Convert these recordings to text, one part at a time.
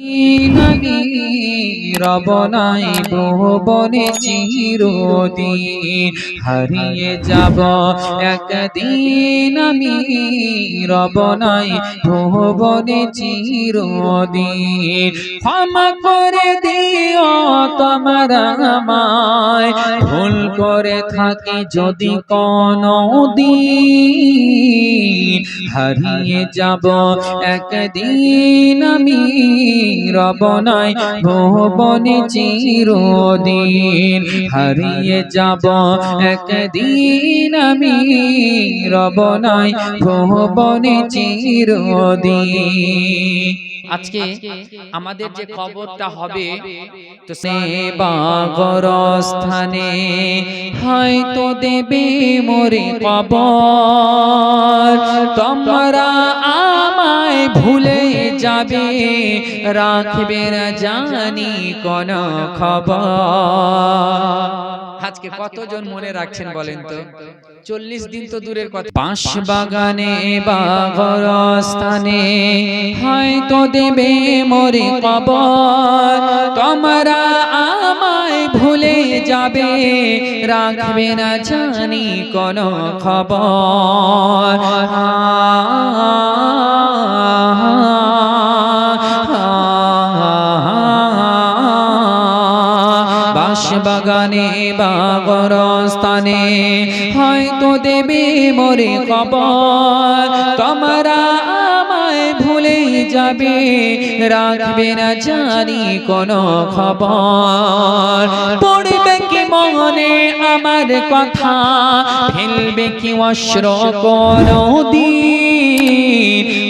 你那里 আমি রবনাই বনে চিরদিন। হারিয়ে যাব একদিন আমি রবনাই ভুবনে চিরদিন। ক্ষমা করে দিও তোমার আমায়। ভুল করে থাকি যদি কোনো দিন। হারিয়ে যাব একদিন আমি রবনাই ভুবনে চিরদিন হারিয়ে যাব। একদিন আমি রবনাই ভুবনে চিরদিন। আজকে আমাদের যে খবরটা হবে তো সে বাগরস্থানে হয়তো দেবে মোরে কবর। তোমরা আমায় ভুলে যাবে, রাখবে না জানি কোন খবর। আজকে কতজন মনে রাখছেন বলেন তো? চল্লিশ দিন তো দূরের কথা। পাঁচ বাগানে বাগরস্থানে হয়তো দেবে মোরে কবর। তোমরা আমায় ভুলে যাবে, রাখবে না জানি কোন খবর। বাগানে বাগরস্থানে হয়তো দেবে মোরে কবর। তোমরা ভুলে যাবে, রাখবে না জানি কোন খবর। পড়বে কি মনে আমার কথা, ফেলবে কি অশ্র কোনো দিন।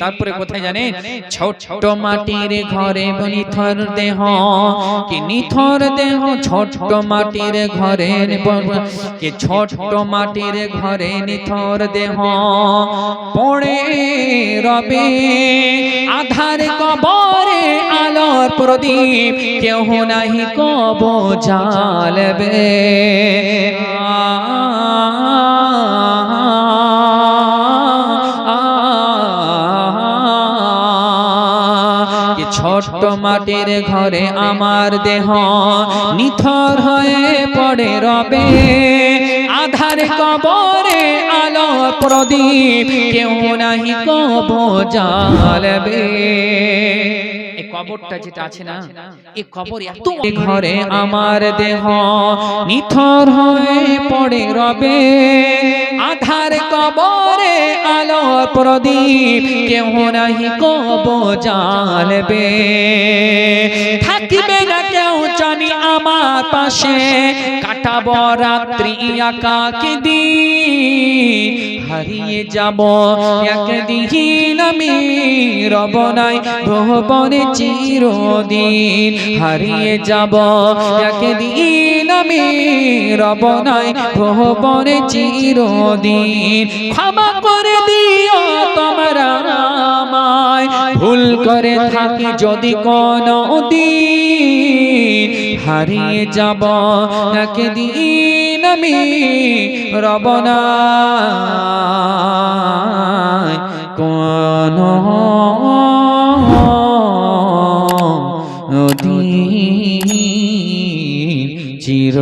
তারপরে কোথায় জানেন ছোট মাটির ঘরে নিথর দেহ। কি নিথর দেহ? ছোট মাটির ঘরে কি ছোট মাটির ঘরে নিথর দেহ। পড়ে রবে আধার কবরে আলোর প্রদীপ। কেউ নাহি কব জালবে। ছোট্ট মাটির ঘরে আমার দেহ নিথর হয়ে পড়ে রবে। আধার কবরে আলো প্রদীপ, কেউ নাহি কব এই কবরটা যেটা আছে না এই কবর এত ঘরে আমার দেহ নিথর হয়ে পড়ে রবে। আধার কবরে আলো প্রদীপ কেউ নাহি কব জালবে পাশে কাটাব রাত্রি একাকি দিন। হারিয়ে যাব একদিন আমি রবনাই ভুবনে চিরদিন। হারিয়ে যাব একদিন আমি রবনাই ভুবনে চিরদিন। ক্ষমা করে দিও তোমরা আমায়। ভুল করে থাকি যদি কোনো দিন। হারিয়ে যাব। একদিন আমি রবনা কোন চির